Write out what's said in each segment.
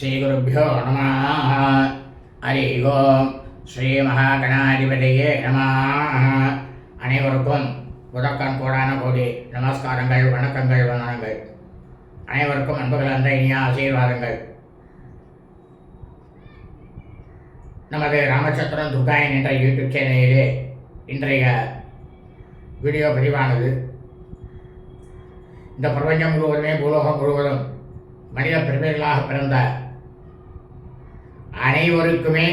ஸ்ரீகுருப்போ நம ஹரி ஓம். ஸ்ரீ மகாகணாதிபதியே நம அனைவருக்கும் முதற்கண் கோடான கோடி நமஸ்காரங்கள் வணக்கங்கள் வணக்கங்கள் அனைவருக்கும் அன்புகள் அந்த இனிய ஆசீர்வாதங்கள். நமது ராமச்சந்திரன் துர்காயன் என்ற யூடியூப் சேனலிலே இன்றைய வீடியோ பதிவானது. இந்த பிரபஞ்சம் முழுவதுமே பூலோகம் முழுவதும் மனித பிறவிகளாக பிறந்த அனைவருக்குமே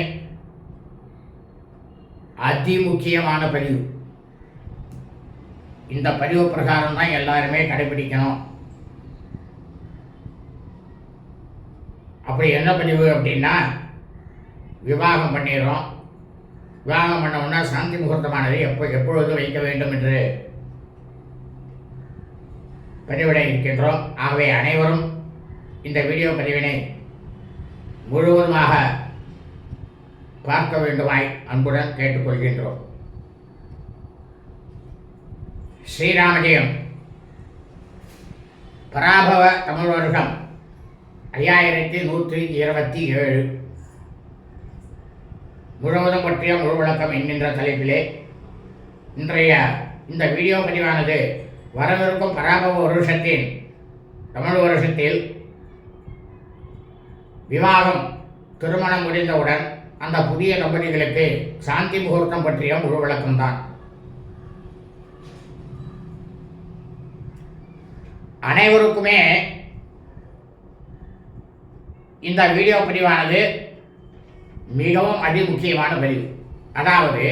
அதி முக்கியமான பதிவு. இந்த பதிவு பிரகாரம் தான் எல்லாருமே கடைபிடிக்கணும். அப்படி என்ன பதிவு அப்படின்னா விவாகம் பண்ணிடுறோம். விவாகம் பண்ண உடனே சாந்தி முகூர்த்தமானது எப்போ எப்பொழுது வைக்க வேண்டும் என்று பதிவிட இருக்கின்றோம். ஆகவே அனைவரும் இந்த வீடியோ பதிவினை முழுவதுமாக பார்க்க வேண்டுமாய் அன்புடன் கேட்டுக்கொள்கின்றோம். ஸ்ரீராமஜெயம். பராபவ தமிழ் வருஷம் ஐயாயிரத்தி நூற்றி இருபத்தி ஏழு. முழுவதும் பற்றிய முழு விளக்கம் என்கின்ற தலைப்பிலே இன்றைய இந்த வீடியோ பதிவானது வரவிருக்கும் பராபவ வருஷத்தின் தமிழ் வருஷத்தில் விவாகம் திருமணம் முடிந்தவுடன் அந்த புதிய தம்பதிகளுக்கு சாந்தி முகூர்த்தம் பற்றிய முழு விளக்கம்தான். அனைவருக்குமே இந்த வீடியோ பதிவானது மிகவும் அதிமுக்கியமான பதிவு. அதாவது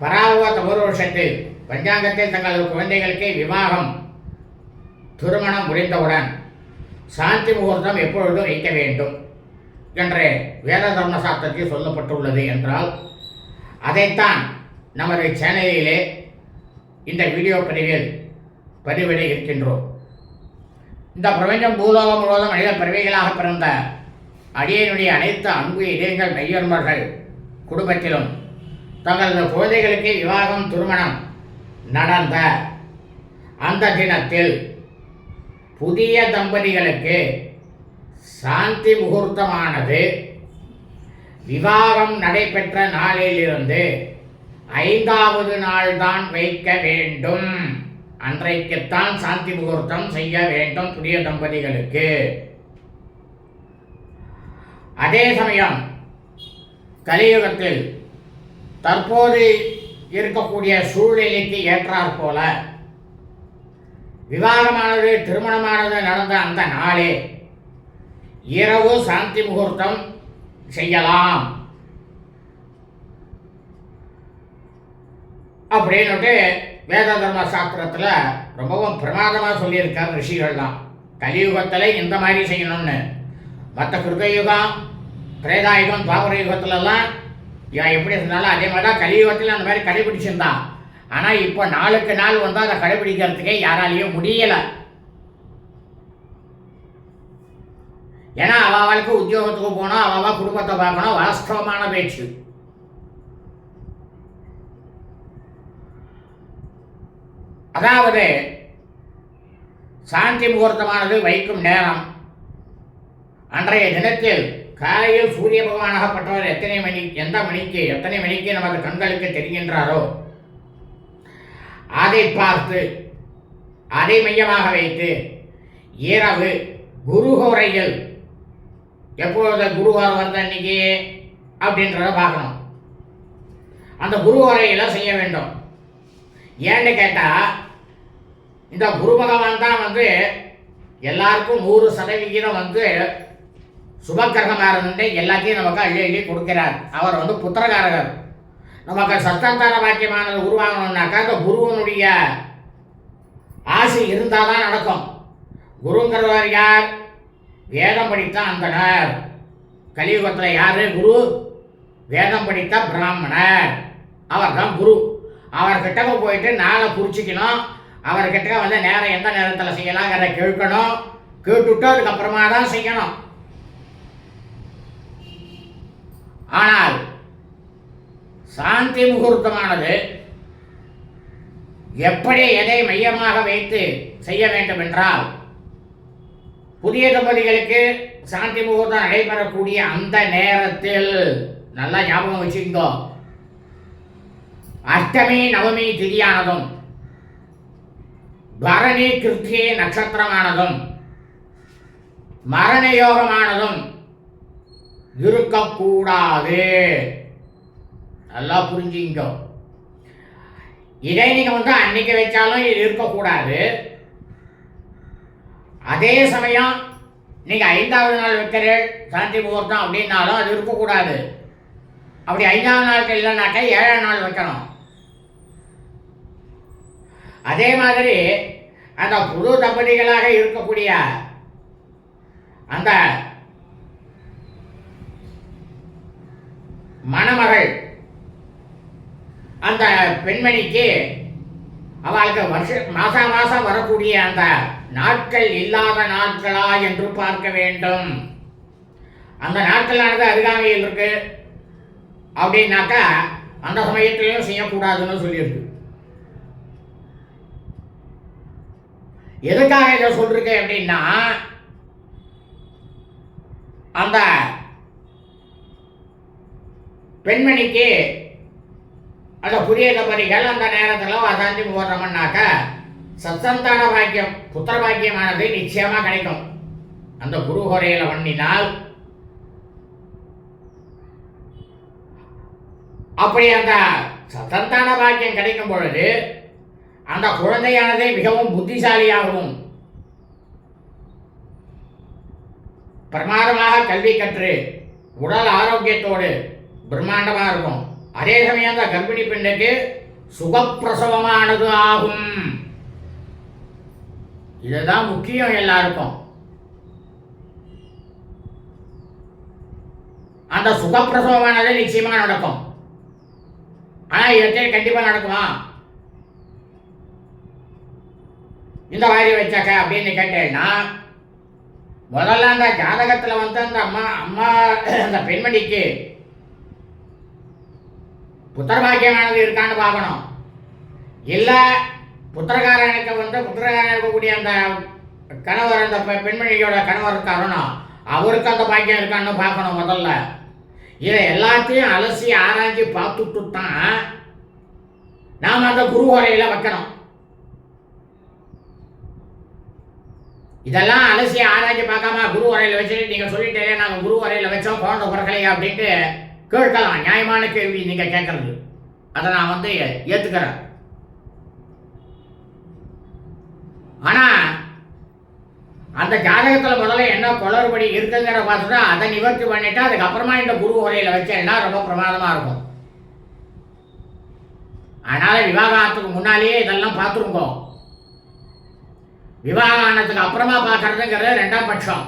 பராபவ தமிழ் வருஷத்தில் பஞ்சாங்கத்தில் தங்களது குழந்தைகளுக்கு விவாகம் திருமணம் முடிந்தவுடன் சாந்தி முகூர்த்தம் எப்பொழுதும் வைக்க வேண்டும். என்று வேத தர்மசாஸ்திரத்தில் சொல்லப்பட்டுள்ளது என்றால் அதைத்தான் நமது சேனலிலே இந்த வீடியோ பதிவில் பதிவிட இருக்கின்றோம். இந்த பிரபஞ்சம் பூலோகம் முழுவதும் மனித பிறவிகளாக பிறந்த அடியனுடைய அனைத்து அன்பு இதயங்கள் மெய்யன்பர்கள் குடும்பத்திலும் தங்களது குழந்தைகளுக்கு விவாகம் திருமணம் நடந்த அந்த தினத்தில் புதிய தம்பதிகளுக்கு சாந்தி முகூர்த்தமானது விவாகம் நடைபெற்ற நாளிலிருந்து ஐந்தாவது நாள் தான் வைக்க வேண்டும். அன்றைக்குத்தான் சாந்தி முகூர்த்தம் செய்ய வேண்டும் புதிய தம்பதிகளுக்கு. அதே சமயம் கலியுகத்தில் தற்போது இருக்கக்கூடிய சூழ்நிலைக்கு ஏற்றாற் போல விவாகமானது திருமணமானது நடந்த அந்த நாளே இரவு சாந்தி முகூர்த்தம் செய்யலாம். அப்படின்னுட்டு வேத தர்ம சாஸ்திரத்தில் ரொம்பவும் பிரமாதமாக சொல்லியிருக்கார் ரிஷிகள்லாம். கலியுகத்தில் இந்த மாதிரி செய்யணும்னு. மற்ற கிருதயுகம் திரேதாயுகம் துவாபர யுகத்துலலாம் இவன் எப்படி இருந்தாலும் அதே மாதிரி தான் கலியுகத்தில் அந்த மாதிரி கடைபிடிச்சிருந்தான். ஆனால் இப்போ நாளுக்கு நாள் வந்து அதை கடைபிடிக்கிறதுக்கே யாராலையும் முடியலை. ஏன்னா அவளுக்கு உத்தியோகத்துக்கு போகணும் அவள் குடும்பத்தை பார்க்கணும் வாஸ்தவமான பேச்சு. அதாவது சாந்தி முகூர்த்தமானது வைக்கும் நேரம். அன்றைய தினத்தில் காலையில் சூரிய பகவானாகப்பட்டவர் எத்தனை மணி எந்த மணிக்கு எத்தனை மணிக்கு நமது கண்களுக்கு தெரிகின்றாரோ அதை பார்த்து அதை மையமாக வைத்து இரவு எப்போது எப்பொழுது குருவாரம் வருது அன்னைக்கு? அப்படின்றத பார்க்கணும். அந்த குருவாரையெல்லாம் செய்ய வேண்டும். ஏன்னு கேட்டால் இந்த குரு பகவான் தான் வந்து எல்லாருக்கும் நூறு சதவிகிதம் வந்து சுபக்கிரகமாக இருந்து எல்லாத்தையும் நமக்கு அள்ளி அள்ளி கொடுக்கிறார். அவர் வந்து புத்திரகாரகர் நமக்கு சத்தந்தார வாக்கியமானது உருவாகணும்னாக்கா அந்த குருவனுடைய ஆசை இருந்தால் தான் நடக்கும். குருங்கிறவர் யார்? வேதம் படித்த அந்தனர். கலியுகத்தில் யாரு? குரு. வேதம் படித்த பிராமணர். அவர் தான் குரு. அவர்கிட்ட போயிட்டு நாளை குறிச்சிக்கணும் அவர்கிட்ட வந்து நேரம் எந்த நேரத்தில் செய்யலாங்கிறத கேட்கணும். கேட்டுட்டு அதுக்கப்புறமா தான் செய்யணும். ஆனால் சாந்தி முகூர்த்தமானது எப்படி எதை மையமாக வைத்து செய்ய வேண்டும் என்றால் புதிய தம்பதிகளுக்கு சாந்தி முகூர்த்தம் நடைபெறக்கூடிய அந்த நேரத்தில் நல்லா ஞாபகம் வச்சுக்கோ. அஷ்டமி நவமி திதியானதும் பரணி கிருத்திகை நட்சத்திரமானதும் மரண யோகமானதும் இருக்கக்கூடாது. நல்லா புரிஞ்சுங்க இதை நீங்க வந்து அன்னைக்கு வச்சாலும் இது இருக்கக்கூடாது. அதே சமயம் நீங்கள் ஐந்தாவது நாள் வைக்கிறீர்கள் சாந்தி முகூர்த்தம் அப்படின்னாலும் அது இருக்கக்கூடாது. அப்படி ஐந்தாவது நாளுக்கு இல்லைனாக்கா ஏழாம் நாள் வைக்கணும். அதே மாதிரி அந்த புது தம்பதிகளாக இருக்கக்கூடிய அந்த மணமகள் அந்த பெண்மணிக்கு அவளுக்கு வருஷ மாதம் மாதம் வரக்கூடிய அந்த நாட்கள் இல்லாத நாட்களா என்று பார்க்க வேண்டும். அந்த நாட்களானது அருகாமையில் இருக்கு. அப்படின்னாக்கா அந்த சமயத்திலையும் செய்யக்கூடாதுன்னு சொல்லியிருக்கு. எதுக்காக இதை சொல்றேன் அப்படின்னா அந்த பெண்மணிக்கு அந்த புதிய தம்பதிகள் அந்த நேரத்தில் வசாந்தி போடுறோம்னாக்கா சத்சந்தான பாக்கியம் புத்திர பாக்கியமானது நிச்சயமா கிடைக்கும். அந்த குரு ஹோரையில வண்ணினால் அப்படி அந்த சத்தந்தான பாக்கியம் கிடைக்கும் பொழுது அந்த குழந்தையானது மிகவும் புத்திசாலியாகவும் பிரமாதமாக கல்வி கற்று உடல் ஆரோக்கியத்தோடு பிரம்மாண்டமாக இருக்கும். அதே சமயம் அந்த கர்ப்பிணி பெண்ணுக்கு சுகப்பிரசவமானது ஆகும். இதுதான் முக்கியம் எல்லாருக்கும். அந்த சுகப்பிரசவமானது நிச்சயமா நடக்கும். ஆனா இவற்றை கண்டிப்பா நடக்குமா? இந்த மாதிரி வச்சாக்க அப்படின்னு கேட்டேன்னா முதல்ல அந்த ஜாதகத்துல வந்து அந்த அம்மா அம்மா அந்த பெண்மணிக்கு புத்தர் பாக்கியமானது இருக்கான்னு பார்க்கணும். இல்லை புத்திரகாரனுக்கு வந்து புத்திரகாரன் இருக்கக்கூடிய அந்த கணவர் அந்த பெ- பெண்மணியோட கணவர் இருக்காருன்னா அவருக்கு அந்த பாக்கியம் இருக்கான்னு பார்க்கணும் முதல்ல. இதை எல்லாத்தையும் அலசி ஆராய்ச்சி பார்த்துட்டு தான் நாம் அந்த குரு வரையில வைக்கணும். இதெல்லாம் அலசி ஆராய்ச்சி பார்க்காம குரு வரையில வச்சுட்டு நீங்கள் சொல்லிட்டே நாங்கள் குரு வரையில வச்சோம் குழந்தை பிறக்கலையா அப்படின்ட்டு கேட்கலாம். நியாயமான கேள்வி நீங்கள் கேட்கறது. அதை நான் வந்து ஏற்றுக்கிறேன் ஆனால் அந்த ஜாதகத்தில் முதல்ல என்ன குளறுபடி இருக்குங்கிற பார்த்துட்டு அதை நிவர்த்தி பண்ணிட்டு அதுக்கப்புறமா இந்த குரு உரையில் வச்சேன்னா ரொம்ப பிரமாதமாக இருக்கும். அதனால் விவாகத்துக்கு முன்னாலேயே இதெல்லாம் பார்த்துருங்கோ. விவாகம் அப்புறமா பார்க்கறதுங்கிறது ரெண்டாம் பட்சம்.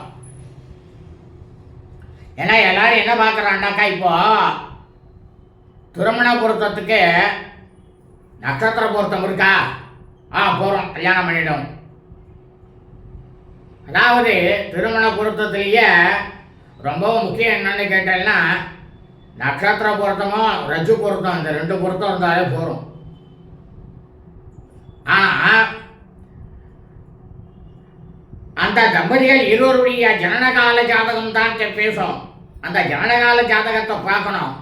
ஏன்னா எல்லாரும் என்ன பார்க்குறாண்டாக்கா இப்போ திருமண பொருத்தத்துக்கு நட்சத்திர பொருத்தம் இருக்கா? ஆ போகிறோம் கல்யாணம் பண்ணிவிடும் அதாவது திருமண பொருத்தத்திலேயே ரொம்பவும் முக்கியம் என்னன்னு கேட்டேன்னா நட்சத்திர பொருத்தமும் ரஜு பொருத்தம். இந்த ரெண்டு பொருத்தம் இருந்தாலே போதும். ஆனால் அந்த தம்பதிகள் இருவருடைய ஜனனகால ஜாதகம் தான் பேசும் அந்த ஜனனகால ஜாதகத்தை பார்க்கணும்.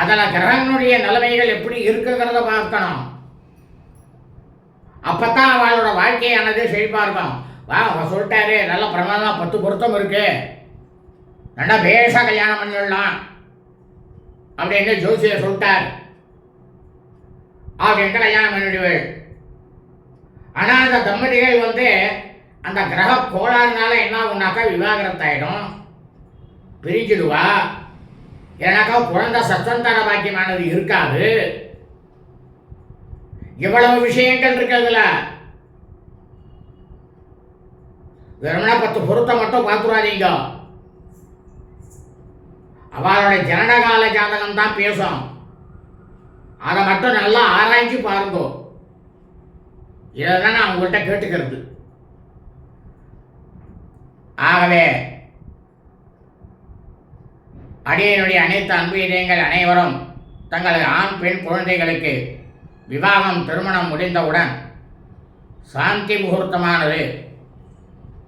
அதில் கிரகங்களுடைய நிலைமைகள் எப்படி இருக்குங்கிறத பார்க்கணும். அப்பதான் அவளோட வாழ்க்கையானது செழிப்பாக இருக்கும் வா அவர் சொல்லிட்டாரு நல்ல பிரமாதமா பத்து பொருத்தம் இருக்கு. நல்லா பேஷாக கல்யாணம் பண்ணிடலாம். அப்படின்னு ஜோசியர் சொல்லிட்டார். அப்படின்ட்டு கல்யாணம் பண்ணிடுவேள்? ஆனால் அந்த தம்பதிகள் வந்து அந்த கிரக கோளாறுனால என்ன ஆகுனாக்கா விவாகரத்தாயிடும் பிரிஞ்சிடுவா. ஏன்னாக்கா குழந்தை சத்தந்தான பாக்கியமானது இருக்காது. இவ்வளவு விஷயங்கள் இருக்கிறதுல வெறுமனே பத்து பொருத்தம் மட்டும் பார்த்துடாதீங்க அவளுடைய ஜனனகால ஜாதகம் தான் பேசும். அதை மட்டும் நல்லா ஆராய்ச்சி பாருங்க. இதை தான் நான் உங்கள்கிட்ட கேட்டுக்கிறது. ஆகவே அடியனுடைய அனைத்து அன்பு இதயங்கள் அனைவரும் தங்களது ஆண் பெண் குழந்தைகளுக்கு விவாகம் திருமணம் முடிந்தவுடன் சாந்தி முகூர்த்தமானது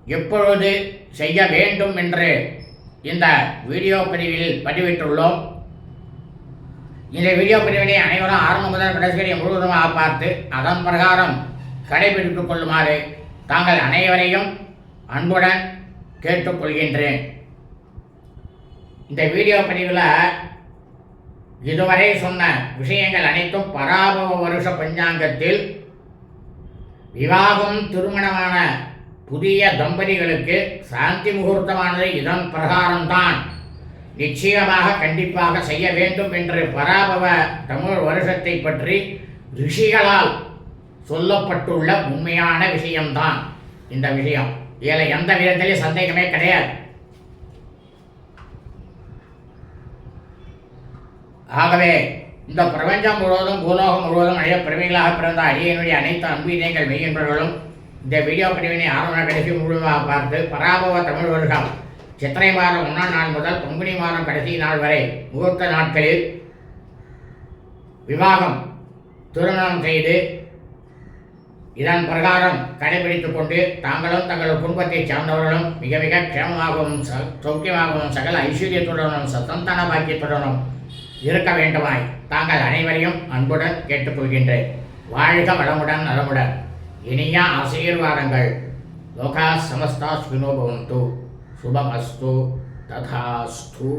எப்பொழுது செய்ய வேண்டும் என்று இந்த வீடியோ பதிவில் பதிவிட்டுள்ளோம். இந்த வீடியோ பிரிவினை அனைவரும் ஆரம்பம் முதல் கடைசி முழுவதுமாக பார்த்து அதன் பிரகாரம் கடைபிடித்துக் கொள்ளுமாறு தாங்கள் அனைவரையும் அன்புடன் கேட்டுக்கொள்கின்றேன். இந்த வீடியோ பதிவில் இதுவரை சொன்ன விஷயங்கள் அனைத்தும் பராபவ வருஷ பஞ்சாங்கத்தில் விவாகம் திருமணமான புதிய தம்பதிகளுக்கு சாந்தி முகூர்த்தமானது இதன் பிரகாரம்தான். நிச்சயமாக கண்டிப்பாக செய்ய வேண்டும் என்று பராபவ தமிழ் வருஷத்தை பற்றி ரிஷிகளால் சொல்லப்பட்டுள்ள உண்மையான விஷயம்தான் இந்த விஷயம். இதில் எந்த விதத்திலையும் சந்தேகமே கிடையாது. ஆகவே இந்த பிரபஞ்சம் முழுவதும் பூலோகம் முழுவதும் அழிய பிறவிகளாக பிறந்த அடியனுடைய அனைத்து அன்பீதங்கள் மெய்யன்பர்களும் இந்த வீடியோ பிரிவினை ஆரம்ப கடைசி முழுவதாக பார்த்து பராபவ தமிழ் வருஷம். சித்திரை மாதம்? ஒன்றாம் நாள் முதல் பங்குனி மாதம் கடைசி நாள் வரை முகூர்த்த நாட்களில் விவாகம் திருமணம் செய்து இதன் பிரகாரம் கடைபிடித்துக் கொண்டு தாங்களும் தங்கள் குடும்பத்தைச் சார்ந்தவர்களும் மிக மிக க்ஷேமமாகவும் சௌக்கியமாகவும் சகல ஐஸ்வர்யத்துடனும் சந்தன பாக்கியத்துடனும் இருக்க வேண்டுமாய் தாங்கள் அனைவரையும் அன்புடன் கேட்டுக்கொள்கின்றேன். வாழ்க வளமுடன் நலமுடன். இனிய ஆசீர்வாதங்கள். லோகா சமஸ்தா ஸ்வினோ பவந்து. சுபமஸ்து. ததாஸ்து.